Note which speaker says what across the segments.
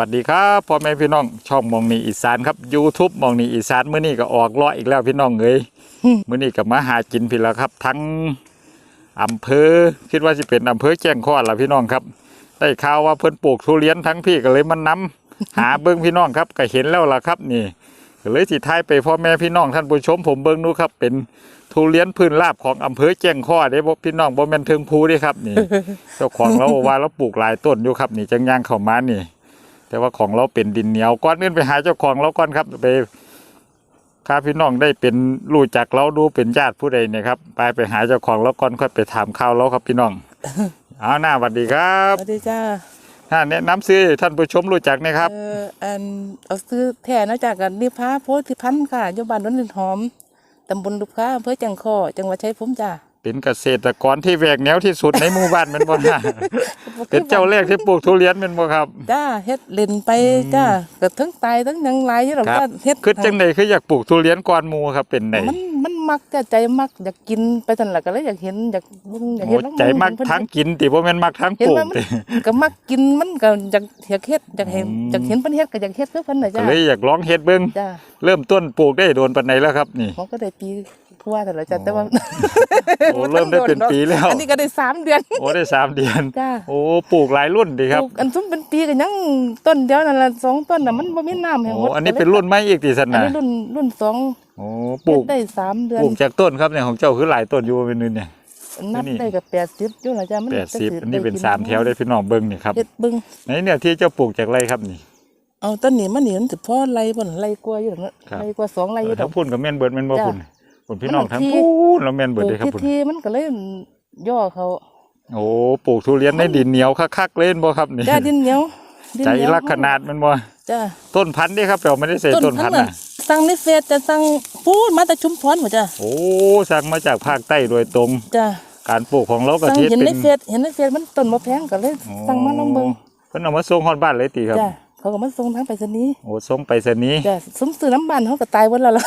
Speaker 1: วัสดีครับพ่อแม่พี่น้องช่องมองนีอีสานครับ YouTube มองนีอีสานมื้อนี้ก็ออกเลาะอีกแล้วพี่น้องเอ้ยมื้อนี้ก็มาหากินพี่แล้วครับ ทั้งอำเภอคิดว่าสิเป็นอำเภอแจ้งข้อละพี่น้องครับ ได้ข่าวว่าเพิ่นปลูกทุเรียนทั้งพี่ก็เลยมันนำหาเบิ่งพี่น้องครับก็เห็นแล้วล่ะครับนี่ก็เลยสิท้ายไปพ่อแม่พี่น้องท่านผู้ชมผมเบิ่งดูครับเป็นทุเรียนพื้นราบของอำเภอแจ้งข้อเด้บ่พี่น้องบ่แม่นเทิงภูเด้ครับนี่เจ้าของเราว่าเราปลูกหลายต้นอยู่ครับ นี่จังย่างเข้ามานี่ แต่ว่าของเราเป็นดินเหนียวก่อนอื่นไปหาเจ้าของเราก่อนครับไปข้าพี่น้องได้เป็นรู้จักเราดูเป็นญาติผู้ใดเนี่ยครับไปไปหาเจ้าของเราก่อนค่อยไปถามข่าวเราครับพี่น้องเอาหน้าสวัสดีครับ
Speaker 2: สวัสดีจ้า
Speaker 1: ถ้าแนะนำซื้อให้ท่านผู้ชมรู้จักเนะครับ
Speaker 2: เอออันเอาซื้อแท่นะจากกันนิพาโพธิพันธ์ค่ะอยู่บ้านดอนดินหอมตำบลลุกค้าอำเภอจังคอจังหวัดชัยภูมิจ้า
Speaker 1: เป็นเกษตรกรที่แหวกแนวที่สุดในหมู่บ้านเป็นบ่นะเป็นเจ้าแรกที่ปลูกทุเรียนเป็นบ่ครับ
Speaker 2: จ้าเฮ็ดเล่นไปจ้าก็ทั้งตายทั้งหยังหลายอยู่หรอก
Speaker 1: ครับ
Speaker 2: จ้าเฮ็ด
Speaker 1: คือจังใดคืออยากปลูกทุเรียนก่อนหมู่ครับเป็นไหน
Speaker 2: มันมันมักจะใจมักอยากกินไปทันละก็เลยอยากเห็นอยากเบิ่งอยาก
Speaker 1: โอ้
Speaker 2: เห็นน้อง
Speaker 1: ใจมัก
Speaker 2: เพิ่น
Speaker 1: ทั้งกินติบ่แม่นมักทั้ง
Speaker 2: เห็น
Speaker 1: ปลู
Speaker 2: ว่ากมัน
Speaker 1: ติ
Speaker 2: ก็มักกินมันก็อยากอยากเฮ็ดอยากเห็น
Speaker 1: อืม
Speaker 2: อยากเห็นเพิ่นเฮ็ดก็อยากเฮ็ดคือเพิ่นน่ะ
Speaker 1: ก็
Speaker 2: จ้า
Speaker 1: เลยอยากลองเฮ็ดเบิ่ง
Speaker 2: จ้า
Speaker 1: เริ่มต้นปลูกได้โดนปันไหนแล้วครับนี่
Speaker 2: เขาก็ได้ปี ผู้ว่าแต่ละจ้าแต่ว่า
Speaker 1: โอ้เริ่มได้เป็นปีแล้ว
Speaker 2: อันนี้ก็ได้สามเดือน
Speaker 1: โอ้ได้สามเดือน
Speaker 2: จ้า
Speaker 1: โอ้ปลูกหลายรุ่นดีครับ
Speaker 2: ปลูกอันซุ้มเป็นปีก็ยังต้นเดียวนั่นละสองต้นน่ะมันบ่มีน้ำแห่ง
Speaker 1: โอ้
Speaker 2: หมด
Speaker 1: อันนี้เป็นรุ่นไม้อีกตีสัน
Speaker 2: อัน
Speaker 1: นะ
Speaker 2: นี้รุ่นรุ่นสอง
Speaker 1: โอ้ปลูก
Speaker 2: เฮ็ดได้สามเดือน
Speaker 1: ปลูกจากต้นครับเนี่ยของเจ้าคือหลายต้นอยู่เป็นนึงเนี่ย
Speaker 2: นับ
Speaker 1: นี่
Speaker 2: ได้กับแปดสิบอยู่ละจ้ามัน
Speaker 1: แปดสิบ
Speaker 2: จะ
Speaker 1: อันนี้เป็นสามแถวได้พี่น้องเบิ้งนี่ครับ
Speaker 2: เฮ็ดเบิ่ง
Speaker 1: ในเนี่ยที่เจ้าปลูกจากไรครับนี่
Speaker 2: เอาต้นนี้มันนี่มันสิพอไร่บ่นไร่กว่าอยู่ดอกเนาะ
Speaker 1: ครับ
Speaker 2: ไร่กว่าสองไร่อยู่ด
Speaker 1: ทั้
Speaker 2: อก
Speaker 1: งพุ่นกับแม่นเบิดแม่นบ่
Speaker 2: จ้ะ
Speaker 1: พุ่น พุ่นพี่น้อง
Speaker 2: มัน
Speaker 1: ทั้ง
Speaker 2: ที่
Speaker 1: พุ่นแล้วแม่น
Speaker 2: ป
Speaker 1: เบิด
Speaker 2: ลูก
Speaker 1: เลยครับ
Speaker 2: ที่
Speaker 1: พุ่น
Speaker 2: ที่มันก็เลยย่อเขา
Speaker 1: โอ้ปลูกทุเรียนในดินเหนียวคักๆเล่นบ่ครับนี่
Speaker 2: จ้าดินเหนียวดิน
Speaker 1: ใจ
Speaker 2: เหนียว
Speaker 1: รักขนาดแมันบ่
Speaker 2: จ้า
Speaker 1: ต้นพันธุ์นี่ครับเราไม่ได้ใส่ต้นพันธุ์
Speaker 2: น่ะ
Speaker 1: น่ะ
Speaker 2: สั่งในเฟซจะสั่งปูดมาแต่ชุมพรหมดจ้า
Speaker 1: โอ้สั่งมาจากภาคใต้โดยตรง
Speaker 2: จ้า
Speaker 1: การปลูกของเราก็
Speaker 2: สั่ง
Speaker 1: ที่
Speaker 2: เห็น
Speaker 1: เป็
Speaker 2: ใน
Speaker 1: น
Speaker 2: เฟซเห็นในเฟซมันต้นบ่แพงก็เลยสั่งมาลองเบิ่ง
Speaker 1: เพิ่นเอามาส่งฮอดบ้านเลยติครับ
Speaker 2: จ้า เขาก็มาส่งทางไปรษณีย์
Speaker 1: โอ้ส่งไปสนีย์
Speaker 2: จ้ะสมซื้อน้ำบ้านเขาก็ตายหมดแล้วล่ะ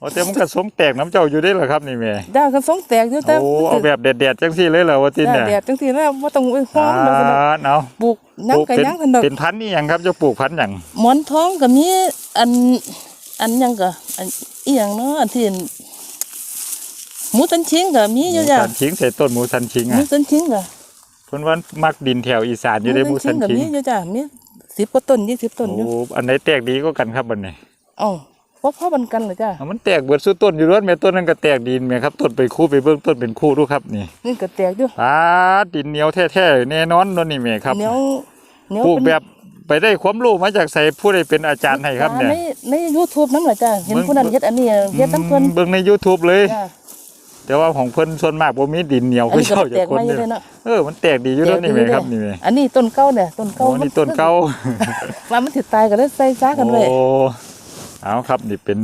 Speaker 1: โอ้แต่มันก็ส่งแตกน้ำเจ้าอยู่ได้เหรอครับนี่แม่
Speaker 2: จ้าก็สงแตกอยู่แต่
Speaker 1: โอ้เอาแบบแดดๆจังซี่เลยเหรอว่าติ
Speaker 2: จ้า
Speaker 1: เนี่ย
Speaker 2: แดดจังซี่แล้วบ่ต้องไปฮ้อ
Speaker 1: อ่าน
Speaker 2: ดอกซั่นดอก
Speaker 1: เนาะ
Speaker 2: ปลูกหยัง
Speaker 1: ปลูก
Speaker 2: ก็
Speaker 1: เป็น
Speaker 2: หยังซั่นดอก
Speaker 1: เป็นพันธุ์นี่หยังครับเจะปลูกพันธุ์หยัง
Speaker 2: หมอนทองก็มีอันอันหยังก็อันอีหยังเนาะอันที่หมูตันชิงก็มี
Speaker 1: ห
Speaker 2: อยู่
Speaker 1: มู
Speaker 2: จ้ะ
Speaker 1: สันชิงใส่ต้นหมูสันชิง
Speaker 2: หมู
Speaker 1: อะ
Speaker 2: ตันชิงก็
Speaker 1: เพิ่นว่ามักดินแถวอีสานอยู่ได้หมูสัน
Speaker 2: ก็
Speaker 1: ชิง
Speaker 2: มีอยู่จ้ะมี 10กว่าต้น20ต้นอยู่
Speaker 1: โอ้อันไหนแตกดีก็กันครับบัดนี้
Speaker 2: เอ้าบ่พอบันกันเลยจ้ะ
Speaker 1: เอามันแตกเบิดสู้ต้นอยู่รถแม่ต้นนั้นก็แตกดินแม่ครับต้นไปคู่ไปเบิ่งต้นเป็นคู่ดูครับนี่
Speaker 2: นี่ก็แตกอยู่
Speaker 1: อ่าดินเหนียวแท้ๆแน่นอนนั่นนี่แม่ครับ
Speaker 2: เหนียวเหนียว
Speaker 1: ปลูก
Speaker 2: เป็น
Speaker 1: แบบไปได้ความรู้มาจากใส่ผู้ใดเป็นอาจารย์ให้ครับเนี่ย
Speaker 2: ในใน YouTube นำล่ะจ้ะเห็น
Speaker 1: เบิ่ง
Speaker 2: ผู้นั้นเฮ็ดอันนี้เฮ็ดนํเพิ่น
Speaker 1: เบิ่งใน YouTube เลย
Speaker 2: จ้ะ
Speaker 1: แต่ว่าของเพิ่นส่วนมากบ่มีดินเหนียว
Speaker 2: อัน
Speaker 1: คือ
Speaker 2: นี้ก็
Speaker 1: เจ้า
Speaker 2: แต
Speaker 1: จาก
Speaker 2: ก
Speaker 1: คน
Speaker 2: มาอยู่
Speaker 1: เนี่ย
Speaker 2: เลยเนาะ
Speaker 1: เออมันแตกดีอยู่แล้วนี่แม่ครับนี่แม่
Speaker 2: อันนี้ต้นเก่าเนี่ยต้นเก่า
Speaker 1: โอ้นี่ต้นเก่า
Speaker 2: ว่ามันสิตายก็เลยใส่ซากันไว้
Speaker 1: โอ้เอาครับนี่เป็น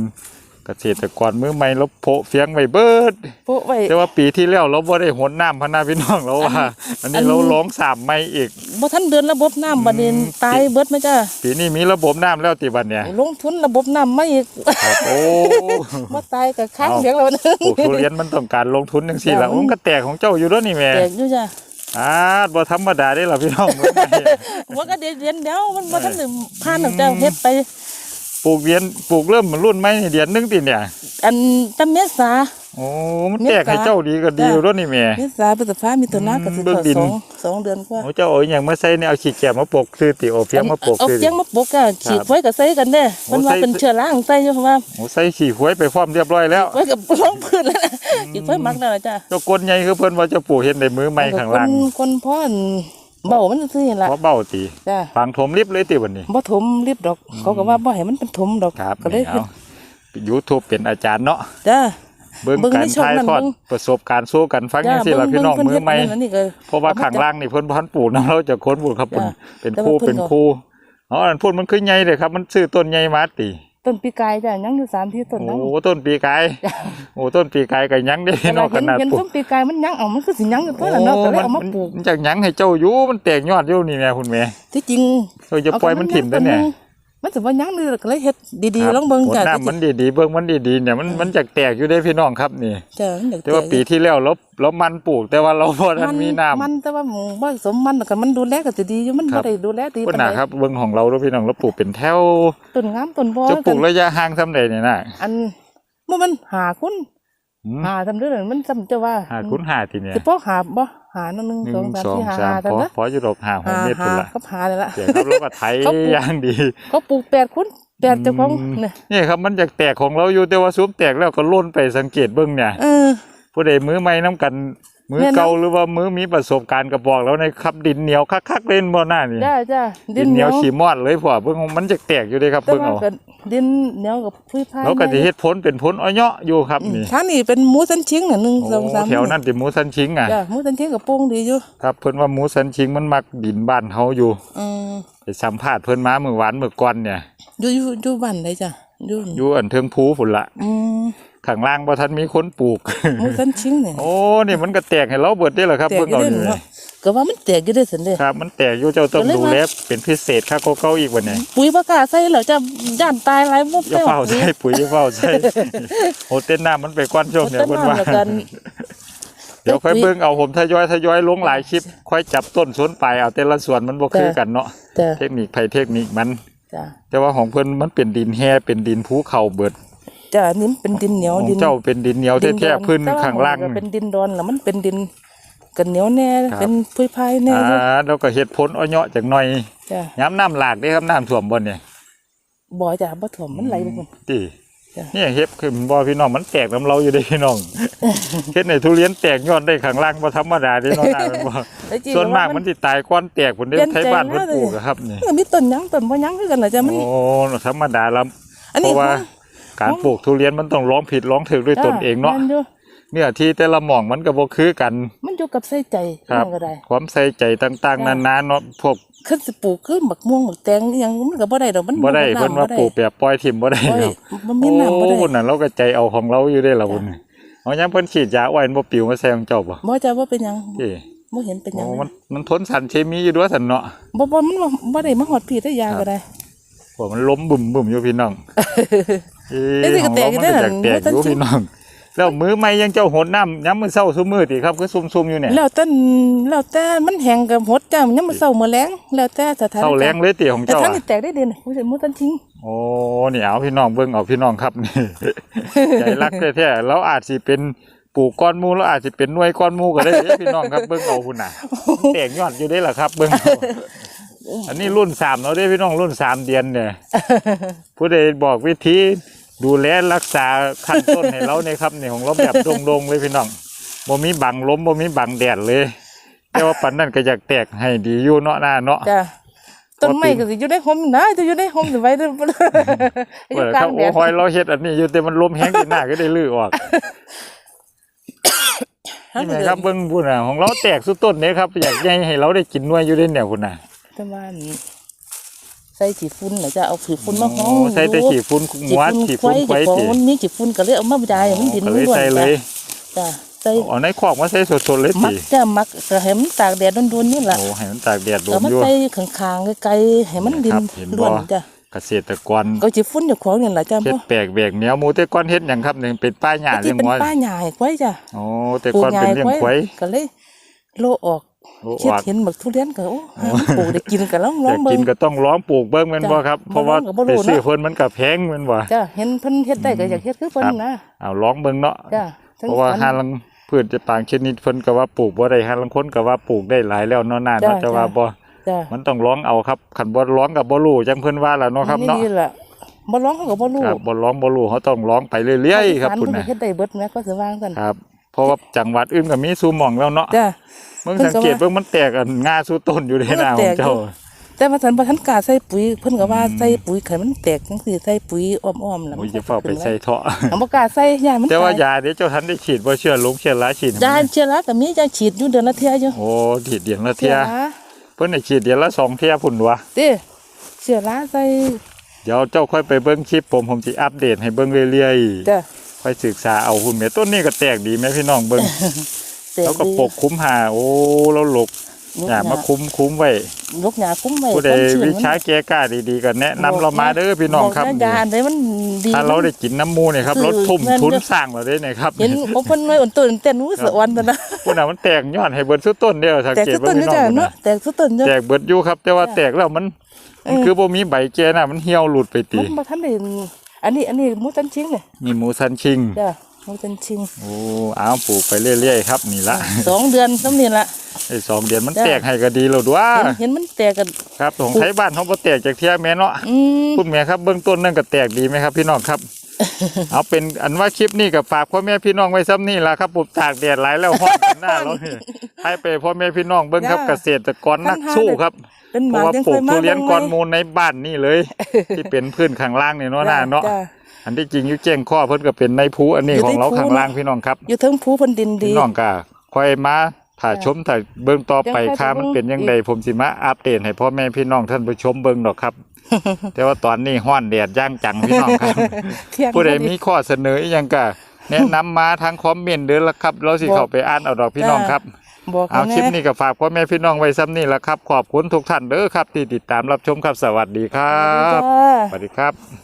Speaker 1: เกษตรกรมือใหม่เราโพะเฟียงไว้เบิด
Speaker 2: โปะไว้
Speaker 1: แต่ว่าปีที่แล้วเราบ่ได้หนน้ำพะนาพี่น้องเราว่า อัน
Speaker 2: อั
Speaker 1: นี้
Speaker 2: น
Speaker 1: เราร้องสามไม่อีก
Speaker 2: บ่ทันเดินระบบน้ำบัดนี้
Speaker 1: อืม
Speaker 2: ตายเบิดไหมจ้า
Speaker 1: ปีนี้มีระบบน้ำแล้วติบัดเนี่ย
Speaker 2: ลงทุนระบบน้ำมาอีก
Speaker 1: ครับโอ้
Speaker 2: บ่ตายก็ค้าง
Speaker 1: เอา
Speaker 2: เสียงแล้วนะ
Speaker 1: ปลูกทุเรียนมันต้องการลงทุนจังซี่ล่ะ
Speaker 2: จ้ะ
Speaker 1: มันก็แตกของเจ้าอยู่แล้วนี่แม่
Speaker 2: แตกอยู่จ้ะ
Speaker 1: อ่าบ่ธรรมดาได้ล่ะพี่น้องมือใหม่
Speaker 2: ว่าก็เดี๋ยวเรียนเดี๋ยวมันบ่ทันได้ผ่านหรอกจ้าเฮ็ดไป
Speaker 1: ปลูกเวียนปลูกเริ่มรุ่นใหม่นี่เดือนหนึงติเนี่ย
Speaker 2: อันจำเมษา
Speaker 1: โอ้มันแตกให้เจ้าดีก็ดีอยู่แล้วนี่แม่
Speaker 2: เมษาพฤษภามีตัวนาก็สิ
Speaker 1: เบิ่ง
Speaker 2: เข้า
Speaker 1: ดิน
Speaker 2: สองสองเดือนกว่า
Speaker 1: โอ้เจ้าเอาอหย่างมาใส่เนี่ยเอาขี้แกะมาปลูกซื้อติโอาเฟียงมาปลูก
Speaker 2: เอา
Speaker 1: ซื้อ
Speaker 2: เฟียงมาปลูกก็ฉีกไว้ก็ใส่กันเด้เพิ่นว่า
Speaker 1: ใส่
Speaker 2: เป็นเชื้อราของใส่อยู่เพราะว่า
Speaker 1: โอ้ใส่ขี้หวยไปพร้อมเรียบร้อยแล้ว
Speaker 2: ไว้กับรองพื้นแล้วนะฉีกไว้มักแล้วล่ะจ้ะ
Speaker 1: เจ้ากลใหญ่คือเพิ่นว่าเจะปลูกเห็นในมือไม้ข้างล่าง
Speaker 2: คนคนพ่อน เบามันซื่อๆนั่นล่ะ
Speaker 1: เพราะเบ้าตี
Speaker 2: จ้ะ
Speaker 1: ฟังถมลิบเลยติวันนี้
Speaker 2: บ่ถมรีบดอก เขาก็ว่าบ่ให้มันเป็นถมดอก
Speaker 1: ครับ
Speaker 2: ก็เลย
Speaker 1: นี่เอายูทูบเป็นอาจารย์เนาะ
Speaker 2: จ้า
Speaker 1: เบิ่ง
Speaker 2: เบิ่ง
Speaker 1: การ
Speaker 2: ในช่อง
Speaker 1: ถ่าย
Speaker 2: นั้น
Speaker 1: ทอด
Speaker 2: เบิ่ง
Speaker 1: ประสบการณ์สู้กันฟังจั
Speaker 2: จ้าง
Speaker 1: ซี่ล่ะพี่น้อง
Speaker 2: เบิ่
Speaker 1: มือใหม่
Speaker 2: เพิ่นเฮ็ดอันนั้นนี่ก็
Speaker 1: เพราะว่าข้างล่างนี่เพิ่นบ่ทันปลูกนะเราจะค้นปลูกครับเพิ่น
Speaker 2: จ้ะ
Speaker 1: เป็น
Speaker 2: แต่
Speaker 1: คู่
Speaker 2: ว่าเพิ่
Speaker 1: เป็น
Speaker 2: นก็
Speaker 1: คู่อ๋ออันพูดมันคือใหญ่เลยครับ มันซื้อต้นใหญ่มาติ
Speaker 2: ต้นปีกายจ้ะยังอยู่3ที่ต้นนั้น
Speaker 1: โอ้ต้นปีกายโอ้ต้นปีกายก็ยังได้
Speaker 2: แต่
Speaker 1: เนาะ
Speaker 2: ว่า
Speaker 1: ข
Speaker 2: เห็น
Speaker 1: นาด
Speaker 2: เห็น
Speaker 1: ปลู
Speaker 2: ต้
Speaker 1: ก
Speaker 2: นปีกายมันยังเอามันคือสิยังอยู่ตัวละเนาะก็เลยเอามาปลูก
Speaker 1: นจากหยังให้เจ้าอยู่มันแตกยอดอยู่นี่แม่คุณแม่
Speaker 2: ที่จริง
Speaker 1: เออจะปล่อยมันถิ่มได้เนี่ย
Speaker 2: เมันสิว่าหยังนี่ก็เลยเฮ็ดดี
Speaker 1: ครับ
Speaker 2: ๆลองเบิ่ง
Speaker 1: หมด
Speaker 2: จ้ะ
Speaker 1: น้ำมันดีๆเบิ่งมันดีๆเนี่ยมันมันจะแตกอยู่ได้พี่น้องครับนี่
Speaker 2: จ้ะมันอยาก
Speaker 1: แต่ว่าปีที่แล้วเราเรามันปลูก แต่ว่าเราพอทันมีน้ำ
Speaker 2: มันแต่ว่าบ่สมมันก็มันดูแลก็สิดีอยู่มัน
Speaker 1: ครั
Speaker 2: บ่
Speaker 1: บ
Speaker 2: ได้ดูแลดี
Speaker 1: คน
Speaker 2: ปาน
Speaker 1: หนา
Speaker 2: ใด
Speaker 1: ครับเบิ่งของเราด้วยพี่น้องเราปลูกเป็นแถว
Speaker 2: ต้นงามต้นบ่
Speaker 1: จะปลูก
Speaker 2: กัน
Speaker 1: ระยะห่างซ้ำใดเนี่ยนะ
Speaker 2: อันเมื่อมันหาคุณ
Speaker 1: หืม
Speaker 2: หาทำเรื่องมันซ้ำจะว่า
Speaker 1: หาคุณหาทีเนี่ย
Speaker 2: สิพอหาบ่ หาหนึ่ง
Speaker 1: หนึ่
Speaker 2: สอง
Speaker 1: ง
Speaker 2: สาม
Speaker 1: สอง
Speaker 2: สี่หา
Speaker 1: สาม
Speaker 2: หา
Speaker 1: พ
Speaker 2: ทำ
Speaker 1: อ
Speaker 2: เด้อ
Speaker 1: พออยู่ดอกหาหก
Speaker 2: หา
Speaker 1: เมตร
Speaker 2: หา
Speaker 1: พุ่นละ
Speaker 2: ก็หาเลยล่ะ
Speaker 1: เดี๋ยวครับเราก็ไถ
Speaker 2: เขาปลูก
Speaker 1: อย่างดี
Speaker 2: เขาปลูกแปดคุณแปดเจ้าของ
Speaker 1: อืม
Speaker 2: เนี่ย
Speaker 1: นี่ครับมันอยากแตกของเราอยู่แต่ว่าซุปแตกแล้วก็ล่นไปสังเกตเบิ่งเนี่ย
Speaker 2: เออ
Speaker 1: ผู้ใดมือใหม่น้ำกัน มือ
Speaker 2: แม่น
Speaker 1: เก่าหรือว่ามือมีประสบการณ์ก็บอกแล้วในครับดินเหนียวคักๆเล่นบ่หน้านี่
Speaker 2: จ้าจ้า
Speaker 1: ดินเหนียวขี้มอดเลยพ่อเบิ่งมันจะแตกอยู่เด้ครับ
Speaker 2: แต่
Speaker 1: เบิ่ง
Speaker 2: ว่า
Speaker 1: เอา
Speaker 2: ก็ดินเหนียวกับพุ้ยพาย
Speaker 1: แล้วก็สิเฮ็ดพ้นเป็นพ้นอ้อยเนาะอยู่ครับ
Speaker 2: อืม
Speaker 1: นี่
Speaker 2: ทางนี้เป็นหมูสันชิงน่ะหนึ่ง
Speaker 1: โอ้
Speaker 2: สองสาม
Speaker 1: แถวนั้นติหมูสันชิงอะ
Speaker 2: จ้าหมูสันชิงกับโป่งดีอยู่
Speaker 1: ครับเพิ่นว่าหมูสันชิงมันมักดินบ้านเฮาอยู่
Speaker 2: อืม
Speaker 1: ไปสัมภาษณ์เพิ่นมาเมื่อวานเมื่อก่อนเนี่ย
Speaker 2: อยู่อยู่อยู่บ้านไหนจ้ะอยู่
Speaker 1: อยู่อันเทิงภูพุ่นละ
Speaker 2: อืม
Speaker 1: ข้างล่างบ่ทันมีคนปลูก
Speaker 2: หมูสันชิงเนี่ย
Speaker 1: โอ้นี่มันก็แตกให้เราเบิดได้เหรอครับ
Speaker 2: แตก
Speaker 1: เบิ่ง
Speaker 2: อยู่
Speaker 1: เอา
Speaker 2: เด้
Speaker 1: นี่
Speaker 2: เนาะก็ว่ามันแตกอยู่ได้สันเด้
Speaker 1: ครับมันแตกอยู่เจ้าต้อง
Speaker 2: ก็เลย
Speaker 1: ดู
Speaker 2: ว่า
Speaker 1: แลเป็นพิเศษค่าโกเก้าอีกวันนี้
Speaker 2: ปุ๋ยประกล้าศใส่แล้วจะย่านตายหลายบ่
Speaker 1: อย่า
Speaker 2: แป้ว
Speaker 1: เฝ้าใส่ปุ๋ยอย่าเฝ้าใส่โอ้เต้นน้ำมันไปก้อนช่วงเนี่ย
Speaker 2: ต้น
Speaker 1: เพิ่น
Speaker 2: น้ำ
Speaker 1: ว่า
Speaker 2: แล้วกัน
Speaker 1: เดี๋ยวค่อยเบิ่งเอาผมทยอยทยอยลงหลายคลิป ค่อยจับต้นสวนปลายเอาแต่ละส่วนมันบ่คือกันเนาะ
Speaker 2: จ้ะ
Speaker 1: เทคนิคไผเทคนิคมัน
Speaker 2: จ้ะ
Speaker 1: แต่ว่าของเพิ่นมันเป็นดินแห่เป็นดินภูเขาเบิด
Speaker 2: จ้ะอันนี้มันเป็นดินเหนียว
Speaker 1: ของ
Speaker 2: ดิน
Speaker 1: เจ้าเป็นดินเหนียว
Speaker 2: ดิน
Speaker 1: แท้
Speaker 2: ดอน
Speaker 1: ๆพื้น
Speaker 2: แต่ว่
Speaker 1: ข้างล่าง
Speaker 2: มันก็เป็นดินดอนแล้วมันเป็นดินกันเหนียวแน่
Speaker 1: ครับ
Speaker 2: เป็นพุยพายแน่
Speaker 1: อ่า
Speaker 2: อยู่
Speaker 1: แล้วก็เฮ็ดผลอ้อยเนาะจักหน่อย
Speaker 2: จ้ะ
Speaker 1: ย้ำน้ำหลากเด้ครับน้ำท่วมบ่เนี่ย
Speaker 2: บ่จ้ะบ่ถ่วมมันไหลไปพุ่น
Speaker 1: ติ
Speaker 2: จ้ะ
Speaker 1: เนี่ยเฮ็ดคือบ่พี่น้องมันแตกน้ำเราอยู่เด้พี่น้องเฮ็ดในทุเรียนแตกยอดได้ข้างล่างบ่ธรรมดาเด้เนาะน่าเป็นบ่
Speaker 2: แล้วจริง
Speaker 1: ส่วนมาก
Speaker 2: แล้ว
Speaker 1: มันสิตายก้อนแตกพุ่นเด้
Speaker 2: เปลี่ยน
Speaker 1: ไทยบ้าน
Speaker 2: ใจ
Speaker 1: เพิ่น
Speaker 2: มากเลย
Speaker 1: ปลูกอะครับนี่
Speaker 2: มันก็มีต้นหยังต้นบ่หยังคือกันล่ะจ้ะมัน
Speaker 1: โอ้ธรรมดาแล้ว
Speaker 2: อัน
Speaker 1: เพ
Speaker 2: นี้
Speaker 1: ราะว่า
Speaker 2: ของ
Speaker 1: การปลูกทุเรียนมันต้องร้องผิดร้องถูกด้วยตนเองเนาะ
Speaker 2: จ้แม่อยู่
Speaker 1: เนื้อที่แต่ละหม่องมันก็บ่คือกัน
Speaker 2: มันอยู่กับใส่ใจ
Speaker 1: ครับ
Speaker 2: นั่นก็ได้
Speaker 1: ความใส่ใจต่างๆ
Speaker 2: จ้ะ
Speaker 1: นานาเนาะพวก
Speaker 2: ขึ้นสิปลูกคือบักม่วงบักแตงอหยังมันก็บ่ได้ดอกมัน
Speaker 1: บ่ได้ำเพิ่นว่า
Speaker 2: บ่ได้
Speaker 1: ปลูกแบบปล่อยถิ่มบ่ได้
Speaker 2: บ่ได้
Speaker 1: ครับ
Speaker 2: มันมีน้ำบ่ได้
Speaker 1: โอ้น่ะเราก็ใจเอาของเราอยู่ได้ล่ะคุณเอายังเพิ่นฉีดยาอ้อยมันบ่ปิวมาแซงเจ้าบ่
Speaker 2: บ่จ้ะว่าเป็นหยัง
Speaker 1: เอ้
Speaker 2: บ่เห็นเป็นหยัง
Speaker 1: โอ้มันมันทนสารเคมีอยู่ด้วยสันเนาะ
Speaker 2: บ่บ่มันบ่บ่ได้มาฮอดพี่ได้ยาก็ได้
Speaker 1: พวกมันล้มบุ่มบุ่มอยู่พี่น้อง เอ้
Speaker 2: เอ้ยสิ
Speaker 1: ข
Speaker 2: ก็
Speaker 1: อง
Speaker 2: แต
Speaker 1: เรา
Speaker 2: ก
Speaker 1: มัน
Speaker 2: ได้
Speaker 1: ก็
Speaker 2: ล่ะ
Speaker 1: อยากแตกอยู่
Speaker 2: บ่ทัน
Speaker 1: พี่น้องแล้วมือใหม่ยังเจ้าโหดน้ำย้ำมือเศร้าซุมือติครับคือซุ่มๆอยู่เนี่ย
Speaker 2: แล้วแต่แล้วแต่มันแห้งกับหดจ้ะมันยังมื้อเช้ามื้อแลงแล้วแต่สถาน
Speaker 1: เศร้าแรงเลยติของ
Speaker 2: แต่
Speaker 1: เจ้า
Speaker 2: ทาง
Speaker 1: อะ
Speaker 2: นี้แตกได้เด่นบ่ใช่มื้อตันทิ้ง
Speaker 1: โอ้นี่เอาพี่น้องเบิ่งเอาพี่น้องครับนี่ใจรักแท้ๆแล้วอาจสิเป็นปลูกก้อนหมูแล้วอาจสิเป็นหน่วยก้อนหมูก็ได้เด้พี่น้องครับเบิ่งเอาพุ่นน่ะแตกยอดอยู่ได้ล่ะครับเบิ่งเอาอันนี้รุ่นสามแล้วเด้พี่น้องรุ่นสามเดือนเนี่ยผู้ใดบอกวิธี ดูแลรักษาขั้นต้นให้เราเนี่ยครับนี่ของเราแบบโดงๆเลยพี่น้องบ่มีบังลมบ่มีบังแดดเลยแต่ว่าปันนั่นก็อยากแตกให้ดีอยู่เนาะหน้าเนาะ
Speaker 2: จ้ะต้นไม้ก็สิอยู่ในห่มนะจะอยู่ในห่มสิไว้เด้ออ
Speaker 1: เอยู่อก
Speaker 2: ลา
Speaker 1: ถ้าง
Speaker 2: แด
Speaker 1: โอ้
Speaker 2: ด
Speaker 1: หอยเราเฮ็ดอันนี้อยู่แต่มันลมแห้งที่หน้าก็ได้ลื้อออกนี่ไหมครับเบิ่งพุ่นน่ะของเราแตกสุดต้นเนี่ยครับอยากให้ให้เราได้กินหน่วยอยู่ได้เนี่ยพุ่นน่ะ
Speaker 2: แต่ว่านี่ใส่ขี้ฝุ่นน่ะจะเอาขี้ฝุ่นมาห้อ
Speaker 1: โอ้
Speaker 2: ง
Speaker 1: ใส่แต่ขี้ฝุ่นหมวดขี้ฝุ่น
Speaker 2: ขี้
Speaker 1: ไว้
Speaker 2: ฝุ่น
Speaker 1: ติ
Speaker 2: มันมีขี้ฝุ่นก็เลยเอามาบดายมันดิน
Speaker 1: ก็
Speaker 2: มัน
Speaker 1: เลย
Speaker 2: ล้วน
Speaker 1: ใส่เลย
Speaker 2: จ้ะใส่
Speaker 1: เอาในคอกมาใส่สดๆเลย
Speaker 2: มัก
Speaker 1: ติ
Speaker 2: จะมักก็ให้มันตากแดดโดนๆนี่ล่ะ
Speaker 1: โอ้ให้มันตากแดดโด
Speaker 2: ก็
Speaker 1: น
Speaker 2: มัน
Speaker 1: อยู่
Speaker 2: ใส่ข้างๆไกลๆให้มันดิน
Speaker 1: ครับเห็นบ่
Speaker 2: ล้วนจ้ะ
Speaker 1: เกษตรกร
Speaker 2: ก็ขี้ฝุ่นอยู่ของนี่ล่ะจ้ะ
Speaker 1: เฮ็ด
Speaker 2: บ่
Speaker 1: แปลกแหวกแนวหมูแต่ก่อนเฮ็ดหยังครับนี่เป็นป้าหญ้า
Speaker 2: ที่
Speaker 1: เลี้ยง
Speaker 2: เป็น
Speaker 1: ไว้
Speaker 2: ป้าใหญ่ไว้จ้ะ
Speaker 1: โอ้แต่ก่อนเป็นเลี้ยงควาย
Speaker 2: ก็เลยโลออก
Speaker 1: โอ้
Speaker 2: คิด
Speaker 1: ออก
Speaker 2: เห็นบักทุเรียนก็โอ้หามันปลูกได้กินก็ลองล
Speaker 1: อ
Speaker 2: อง
Speaker 1: ยาก
Speaker 2: เบิ่
Speaker 1: กิน
Speaker 2: ง
Speaker 1: ก็ต้องร้องปลูกเบิ่งแม่นบ่ครับ เพราะว่า
Speaker 2: บ่รู้
Speaker 1: ไปซื้อ
Speaker 2: เนาะ
Speaker 1: เพิ่นมันก็แพงแม่นบ่
Speaker 2: จ้ะเห็นเพิ่นเฮ็ดได้ก็อยากเฮ็ดคือเพิ่น
Speaker 1: ครับ
Speaker 2: นะ
Speaker 1: เอาร้องเบิ่งเนาะ
Speaker 2: จ้ะ
Speaker 1: เพราะว่าหาลังพืชจะต่างชนิดเพิ่นก็ว่าปลูกบ่ได้หาลังคนก็ว่าปลูกได้หลายแล้วเนาะน่าเนาะจะว่าบ่
Speaker 2: จ้ะ
Speaker 1: มันต้องร้องเอาครับคันบ่ร้องก็บ่รู้จังเพิ่นว่าล่ะเนาะครับเนาะ
Speaker 2: นี่แหละบ่ร้องเขาก็บ่รู้
Speaker 1: ครับบ่ร้องบ่รู้เขาต้องร้องไปเรื่อยๆครับ
Speaker 2: คุ
Speaker 1: คุณณ
Speaker 2: น่ะ
Speaker 1: น่ะ
Speaker 2: เฮ็ดได้เบิดแม่ก็สิวางซั่น
Speaker 1: ครับ เพราะว่าจังหวัดอื่นก็มีสู่หม่องแล้วเนาะ
Speaker 2: จ้ะ
Speaker 1: เบิ่ง
Speaker 2: เพิ่นก็
Speaker 1: สังเกต
Speaker 2: ว่า
Speaker 1: เบิ่งมันแตกอันงาสู่ต้นอยู่ในหน้าข
Speaker 2: แต
Speaker 1: อง
Speaker 2: ก
Speaker 1: เจ้า
Speaker 2: แต่ว่าท่านบ่ทันกล้าใส่ปุ๋ยเพิ่นก็ว่าใส่ปุ๋ยไขมันแตกจังซี่ใส่ปุ๋ยอ้อมๆแล้ว
Speaker 1: โอ้ยจะเฝ้าไปใส่เถาะ
Speaker 2: เอาบ่กล้าใส่ยามัน
Speaker 1: แต่ว่า
Speaker 2: ตาย
Speaker 1: ยาเดี๋ยวเจ้าทันได้ฉีดบ่เชื่อลงเชื่อราฉีด
Speaker 2: ยาเชื้อราก็มียาฉีดอยู่เดือนละเที่ยอยู่
Speaker 1: โอ้ฉีดเดือนละ
Speaker 2: เชื้
Speaker 1: เที่
Speaker 2: อยรา
Speaker 1: เพิ่นให้ฉีดเดือนละสองเที่ยพุ่นวะ
Speaker 2: เด้เชื้อราใส่
Speaker 1: เดี๋ยวเจ้าค่อยไปเบิ่งคลิปผมผมสิอัปเดตให้เบิ่งเรื่อย
Speaker 2: จ้ะ
Speaker 1: ๆ ค่อยศึกษาเอาหุ่นแม่ต้นนี้ก็แตกดีแม่พี่น้องเบิ่ง
Speaker 2: แตก
Speaker 1: แล้วก็
Speaker 2: ดี
Speaker 1: ปกคุ้มหาโอ้แล้วหลก
Speaker 2: ลูก
Speaker 1: อย่า
Speaker 2: ห
Speaker 1: มา
Speaker 2: ญ้า
Speaker 1: คุ้มคุ้มไว้
Speaker 2: ลูกหญ้าคุ้มไว้
Speaker 1: ผู้ใด
Speaker 2: ความชื้น
Speaker 1: วิ
Speaker 2: มัน
Speaker 1: ชาแก้กล้าดีๆก็แนะนำเรามาเด้อพี่น้องครับ
Speaker 2: กนะยาอันใดมันดี
Speaker 1: ถ้าเราได้กินน้ำมูเนี่ยครับ
Speaker 2: คือ
Speaker 1: รถทุ่ม
Speaker 2: เงิน
Speaker 1: ทุน
Speaker 2: เด้อ
Speaker 1: สร้างเราได้เนี่ยครับ
Speaker 2: เห็นโอ้เพิ่นน้อยอ่อนต้นเต้นรู้สะออนตัวนะ
Speaker 1: ผู้น่ะมันแตกยอดให้เบิดสุดต้นเดียวสัง
Speaker 2: แต่
Speaker 1: เกต
Speaker 2: สุด
Speaker 1: ว่า
Speaker 2: ต้น
Speaker 1: พี่
Speaker 2: นี่
Speaker 1: น้อง
Speaker 2: จ้ะ
Speaker 1: พุ่น
Speaker 2: เนาะ
Speaker 1: น่ะ
Speaker 2: แต่สุดต้นเนาะ
Speaker 1: แตกเบิดอยู่ครับ แต่ว่าแตกแล้วมันมัน
Speaker 2: เออ
Speaker 1: คือบ่มีใบแก่น่ะมันเหี่ยวหลุดไปตี
Speaker 2: มันมาทันได้ อันนี้อันนี้หมูตันชิงเนี่ย
Speaker 1: นี่หมูสันชิง
Speaker 2: จ้ะหมูตันชิง
Speaker 1: โอ้เอาปลูกไปเรื่อยๆครับนี่ละ
Speaker 2: สองเดือนซ้ำนี่ละ
Speaker 1: ไอ้สองเดือนมัน
Speaker 2: จ้ะ
Speaker 1: แตกให้ก็ดีแล้วด้ว
Speaker 2: เห็น
Speaker 1: ย
Speaker 2: เห็นมันแตกกัน
Speaker 1: ครับของไทยบ้านเขาบ่แตกจากเที่ยแม่เนาะ
Speaker 2: อืม
Speaker 1: คุณแม่ครับเบื้องต้นนั่นก็แตกดีไหมครับพี่น้องครับเอาเป็นอันว่าคลิปนี้กับฝากพ่อแม่พี่น้องไว้ซ้ำนี่ละครับปลูกตากแดดหลายแล้วห้องหน้าเรานี่ให้ไปพ่อแม่พี่น้องเบิ้งครับเกษตรกรนักสู้ครับ
Speaker 2: เป็นห
Speaker 1: เพ
Speaker 2: มา
Speaker 1: ราะว่า
Speaker 2: ยัง
Speaker 1: ปลู
Speaker 2: เค
Speaker 1: ก
Speaker 2: ยมา
Speaker 1: ทุเรียน
Speaker 2: บ้างไห
Speaker 1: กอนมูลในบ้านนี่เลย ที่เป็นพื้นข้างล่างนี่เนาะหน้าเนาะ
Speaker 2: จ้
Speaker 1: อันที่จริงอยู่แจ้งข้อเพิ่นก็เป็นในภูอันนี้
Speaker 2: อยู่
Speaker 1: ข
Speaker 2: ใน
Speaker 1: องเรา
Speaker 2: ภู
Speaker 1: ข้างล่างพี่น้องครับ
Speaker 2: อยู่เทั้งภูเพันดินดี
Speaker 1: พี่น้องก็ค่อยมาถ่ายชมถ่ายเบิ่งต่อไป
Speaker 2: เดี๋ยวค่อย
Speaker 1: ค่า
Speaker 2: ไป
Speaker 1: มัน
Speaker 2: เบิ่ง
Speaker 1: เป็นยังไง
Speaker 2: อีก
Speaker 1: ผมสิมาอัปเดตให้พ่อแม่พี่น้องท่านผู้ชมเบิ่งดอกครับ แต่ว่าตอนนี้ห้อนแดดย่างจังพี่น้องครับ
Speaker 2: เที่ยง
Speaker 1: ผู้ใด
Speaker 2: พอ
Speaker 1: มีข้อเสนออหยังก็แนะนำมาทางคอมเมนต์เด้อละครับ เราสิ
Speaker 2: บอก
Speaker 1: เข้าไปอ่านเอาดอกพี่น้องครับ
Speaker 2: บอก
Speaker 1: เอาคลิป
Speaker 2: แน่
Speaker 1: นี้ก็ฝากพ่อแม่พี่น้องไว้ซ้ำนี่ละครับ ขอบคุณทุกท่านเด้อครับ ที่ติดตามรับชมครับสวัสดีครับ
Speaker 2: จ้า
Speaker 1: สวัสดีครับ